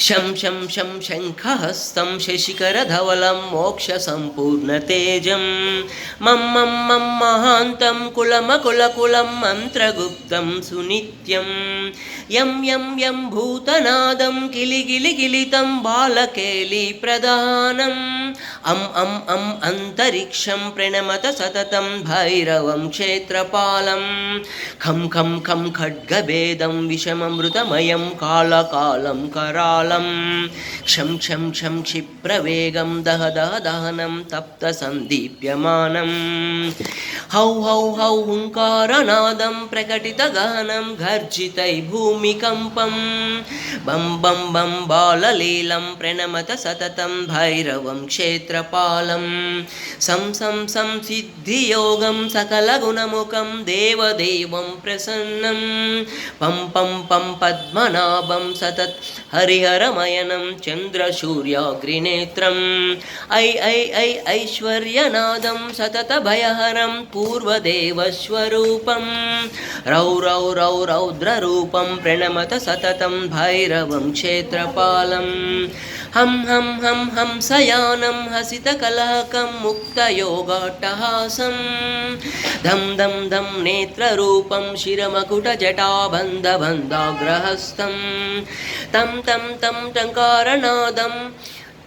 శం శం శం శంఖహస్తం శశికరధవలం మోక్షసంపూర్ణతేజం మం మం మం మహాంతం కులమకులకులం మంత్రగుప్తం సునిత్యం. యం యం యం భూతనాదం కిలిగిలిగిలితం బాలకేలి ప్రధానం. అం అం అం అంతరిక్షం ప్రణమత సతతం భైరవం క్షేత్రపాలం. ఖం ఖం ఖం ఖడ్గభేదం విషమమృతమయం కాళకాలం కరాళ करालं क्षं क्षं क्षं क्षिप्रवेगं दह दह दहनं तप्तसन्दीप्यमानं हौ हौ हौ हुङ्कारनादं प्रकटितगहनं गर्जितै भूमिकम्पं। बं बं बं बाललीलं प्रणमत सततं भैरवं क्षेत्रपालं। सं सं सं सिद्धियोगं सकलगुणमुखं देवदेवं प्रसन्नं। पं पं पं पद्मनाभं सतत् हरिहरमयनं चन्द्रसूर्याग्रिनेत्रम्। ऐ ऐ ऐ ऐश्वर्यनादं सततभयहरं पूर्वदेवस्वरूपं रौ रौ रौ रौद्ररूपं प्रणमत सततं भैरवं क्षेत्रपालम् हं हं हं हंसयानं हसितकलहकं मुक्तयोगाट्टहासं धं धं धं नेत्ररूपं शिरमकुटजटाबन्धबन्धाग्रहस्थं तं तं तं टङ्कारनादं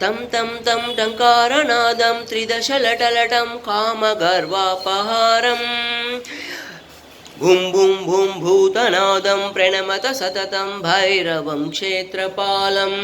तं तं तं टङ्कारनादं त्रिदशलटलटं कामगर्वापहारम् भुं भुं भुं भूतनादं प्रणमत सततं भैरवं क्षेत्रपालम्